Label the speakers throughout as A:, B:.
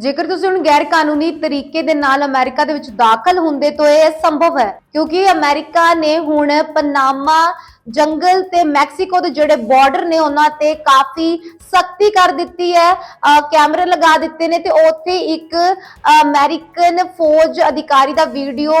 A: ਜੇਕਰ ਤੁਸੀਂ ਹੁਣ ਗੈਰ ਕਾਨੂੰਨੀ ਤਰੀਕੇ ਦੇ ਨਾਲ ਅਮਰੀਕਾ ਦੇ ਵਿੱਚ ਦਾਖਲ ਹੁੰਦੇ ਤੋਂ ਇਹ ਸੰਭਵ ਹੈ, ਕਿਉਂਕਿ ਅਮਰੀਕਾ ਨੇ ਹੁਣ ਪਨਾਮਾ ਜੰਗਲ ਤੇ ਮੈਕਸੀਕੋ ਦੇ ਜਿਹੜੇ ਬਾਰਡਰ ਨੇ ਉਹਨਾਂ ਤੇ ਕਾਫੀ ਸਖਤੀ ਕਰ ਦਿੱਤੀ ਹੈ ਕੈਮਰੇ ਲਗਾ ਦਿੱਤੇ ਨੇ ਤੇ ਉੱਥੇ ਇੱਕ ਅਮਰੀਕਨ ਫੌਜ ਅਧਿਕਾਰੀ ਦਾ ਵੀਡੀਓ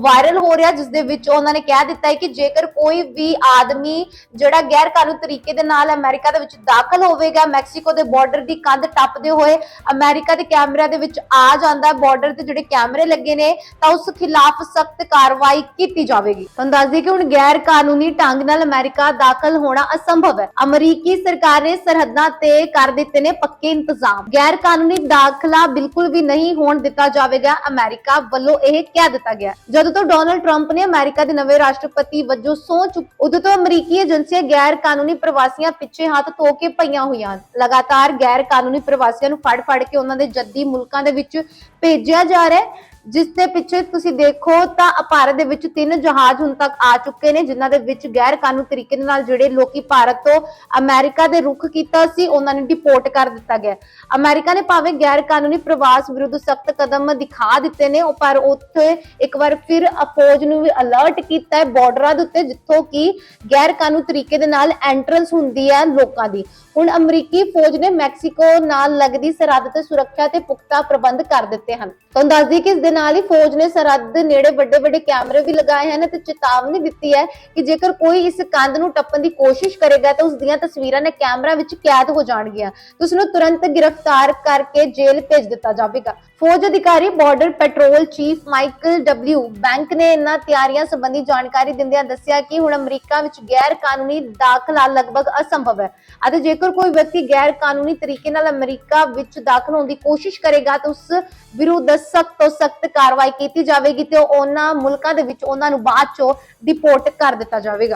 A: ਵਾਇਰਲ ਹੋ ਰਿਹਾ ਜਿਸ ਦੇ ਵਿੱਚ ਉਹਨਾਂ ਨੇ ਕਹਿ ਦਿੱਤਾ ਹੈ ਕਿ ਜੇਕਰ ਕੋਈ ਵੀ ਆਦਮੀ ਜਿਹੜਾ ਗੈਰ ਕਾਨੂੰਨੀ ਤਰੀਕੇ ਦੇ ਨਾਲ ਅਮਰੀਕਾ ਦੇ ਵਿੱਚ ਦਾਖਲ ਹੋਵੇਗਾ, ਮੈਕਸੀਕੋ ਦੇ ਬਾਰਡਰ ਦੀ ਕੰਧ ਟੱਪਦੇ ਹੋਏ ਅਮਰੀਕਾ ਦੇ ਕੈਮਰਿਆਂ ਦੇ ਵਿੱਚ ਆ ਜਾਂਦਾ ਬਾਰਡਰ ਤੇ ਜਿਹੜੇ ਕੈਮਰੇ ਲੱਗੇ ਨੇ, ਤਾਂ ਉਸ ਖਿਲਾਫ ਸਖਤ ਕਾਰਵਾਈ ਕੀਤੀ ਜਾਵੇਗੀ। ਤੁਹਾਨੂੰ ਦੱਸ ਦਈਏ ਕਿ ਹੁਣ ਗੈਰ ਕਾਨੂੰਨੀ ਢੰਗ ਨਾਲ ਅਮਰੀਕਾ ਦਾਖਲ ਹੋਣਾ ਅਸੰਭਵ ਹੈ। ਅਮਰੀਕੀ ਸਰਕਾਰ ਨੇ ਸਰਹੱਦਾਂ ਤੇ ਕਰ ਦਿੱਤੇ ਨੇ ਪੱਕੇ ਇੰਤਜ਼ਾਮ। ਗੈਰ ਕਾਨੂੰਨੀ ਦਾਖਲਾ ਬਿਲਕੁਲ ਵੀ ਨਹੀਂ ਹੋਣ ਦਿੱਤਾ ਜਾਵੇਗਾ। ਅਮਰੀਕਾ ਵੱਲੋਂ ਇਹ ਕਹਿ ਦਿੱਤਾ ਗਿਆ ਜਦੋਂ ਤੋਂ ਡੋਨਲਡ ਟਰੰਪ ਨੇ ਅਮਰੀਕਾ ਦੇ ਨਵੇਂ ਰਾਸ਼ਟਰਪਤੀ ਵਜੋਂ ਸਹੁੰ ਚੁੱਕ ਉਦੋਂ ਤੋਂ ਅਮਰੀਕੀ ਏਜੰਸੀਆਂ ਗੈਰ ਕਾਨੂੰਨੀ ਪ੍ਰਵਾਸੀਆਂ ਪਿੱਛੇ ਹੱਥ ਧੋ ਕੇ ਪਈਆਂ ਹੋਈਆਂ ਹਨ। ਲਗਾਤਾਰ ਗੈਰ ਕਾਨੂੰਨੀ ਪ੍ਰਵਾਸੀਆਂ ਨੂੰ ਫੜ ਫੜ ਕੇ ਉਹਨਾਂ ਦੇ ਜੱਦੀ ਮੁਲਕਾਂ ਦੇ ਵਿੱਚ ਭੇਜਿਆ ਜਾ ਰਿਹਾ ਹੈ। ਜਿਸ ਦੇ ਪਿੱਛੇ ਤੁਸੀਂ ਦੇਖੋ ਤਾਂ ਭਾਰਤ ਦੇ ਵਿੱਚ ਤਿੰਨ ਜਹਾਜ਼ ਹੁਣ ਤੱਕ ਆ ਚੁੱਕੇ ਨੇ, ਜਿਨ੍ਹਾਂ ਦੇ ਵਿੱਚ ਗੈਰ ਕਾਨੂੰਨੀ ਤਰੀਕੇ ਦੇ ਨਾਲ ਜਿਹੜੇ ਲੋਕੀ ਭਾਰਤ ਤੋਂ ਅਮਰੀਕਾ ਦੇ ਰੁਖ ਕੀਤਾ ਸੀ, ਉਹਨਾਂ ਨੂੰ ਡਿਪੋਰਟ ਕਰ ਦਿੱਤਾ ਗਿਆ। ਅਮਰੀਕਾ ਨੇ ਭਾਵੇਂ ਗੈਰ ਕਾਨੂੰਨੀ ਪ੍ਰਵਾਸ ਵਿਰੁੱਧ ਸਖਤ ਕਦਮ ਦਿਖਾ ਦਿੱਤੇ ਨੇ ਪਰ ਉੱਥੇ ਇੱਕ ਵਾਰ ਫਿਰ ਫੌਜ ਨੂੰ ਵੀ ਅਲਰਟ ਕੀਤਾ ਹੈ ਬਾਰਡਰਾਂ ਦੇ ਉੱਤੇ, ਜਿੱਥੋਂ ਕਿ ਗੈਰ ਕਾਨੂੰਨੀ ਤਰੀਕੇ ਦੇ ਨਾਲ ਐਂਟਰੈਂਸ ਹੁੰਦੀ ਹੈ ਲੋਕਾਂ ਦੀ। ਹੁਣ ਅਮਰੀਕੀ ਫੌਜ ਨੇ ਮੈਕਸੀਕੋ ਨਾਲ ਲੱਗਦੀ ਸਰਹੱਦ ਤੇ ਸੁਰੱਖਿਆ ਤੇ ਪੁਖਤਾ ਪ੍ਰਬੰਧ ਕਰ ਦਿੱਤੇ ਹਨ। ਤੁਹਾਨੂੰ ਦੱਸ ਦਈਏ ਕਿ ਇਸ ਦਿਨ ਨਾਲ ਹੀ ਫੌਜ ਨੇ ਸਰਹੱਦ ਨੇੜੇ ਵੱਡੇ ਵੱਡੇ ਕੈਮਰੇ ਵੀ ਲਗਾਏ ਹਨ ਤੇ ਚੇਤਾਵਨੀ ਦਿੱਤੀ ਹੈ ਕਿ ਜੇਕਰ ਕੋਈ ਇਸ ਕੰਧ ਨੂੰ ਟੱਪਣ ਦੀ ਕੋਸ਼ਿਸ਼ ਕਰੇਗਾ ਤਾਂ ਉਸ ਦੀਆਂ ਤਸਵੀਰਾਂ ਨੇ ਕੈਮਰਾ ਵਿੱਚ ਕੈਦ ਹੋ ਜਾਣਗੀਆਂ। ਤੇ ਉਸ ਨੂੰ ਤੁਰੰਤ ਗ੍ਰਿਫਤਾਰ ਕਰਕੇ ਜੇਲ੍ਹ ਭੇਜ ਦਿੱਤਾ ਜਾਵੇਗਾ। ਫੌਜ ਅਧਿਕਾਰੀ border patrol chief Michael W Banks ਨੇ ਇਹਨਾਂ ਤਿਆਰੀਆਂ ਸੰਬੰਧੀ ਜਾਣਕਾਰੀ ਦਿੰਦਿਆਂ ਦੱਸਿਆ ਕਿ ਹੁਣ ਅਮਰੀਕਾ ਵਿੱਚ ਗੈਰ ਕਾਨੂੰਨੀ ਦਾਖਲਾ ਲਗਭਗ ਅਸੰਭਵ ਹੈ ਅਤੇ ਜੇਕਰ ਕੋਈ ਵਿਅਕਤੀ ਗੈਰ ਕਾਨੂੰਨੀ ਤਰੀਕੇ ਨਾਲ ਅਮਰੀਕਾ ਵਿੱਚ ਦਾਖਲ ਹੋਣ ਦੀ ਕੋਸ਼ਿਸ਼ ਕਰੇਗਾ ਤਾਂ ਉਸ ਵਿਰੁੱਧ ਸਖਤ ਤੋਂ ਸਖ਼ਤ ਸਖਤ ਕਾਰਵਾਈ ਕੀਤੀ ਜਾਵੇਗੀ ਤੇ ਉਹਨਾਂ ਮੁਲਕਾਂ ਦੇ ਵਿੱਚ ਉਹਨਾਂ ਨੂੰ ਬਾਅਦ ਚੋਂ ਡਿਪੋਰਟ ਕਰ ਦਿੱਤਾ ਜਾਵੇਗਾ।